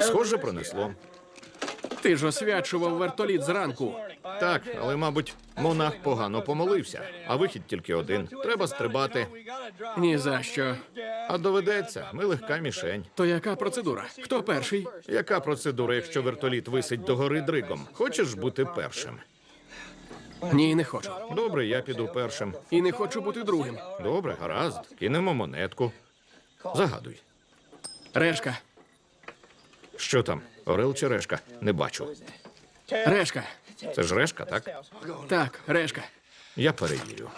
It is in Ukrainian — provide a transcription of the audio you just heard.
Схоже, пронесло. Ти ж освячував вертоліт зранку. Так, але, мабуть, монах погано помолився, а вихід тільки один. Треба стрибати. Ні за що. А доведеться, ми легка мішень. То яка процедура? Хто перший? Яка процедура, якщо вертоліт висить догори дригом? Хочеш бути першим? Ні, не хочу. Добре, я піду першим. І не хочу бути другим. Добре, гаразд. Кинемо монетку. Загадуй. Решка. Що там? Орел чи решка? Не бачу. Решка. Це ж решка, так? Так, решка. Я перевірю.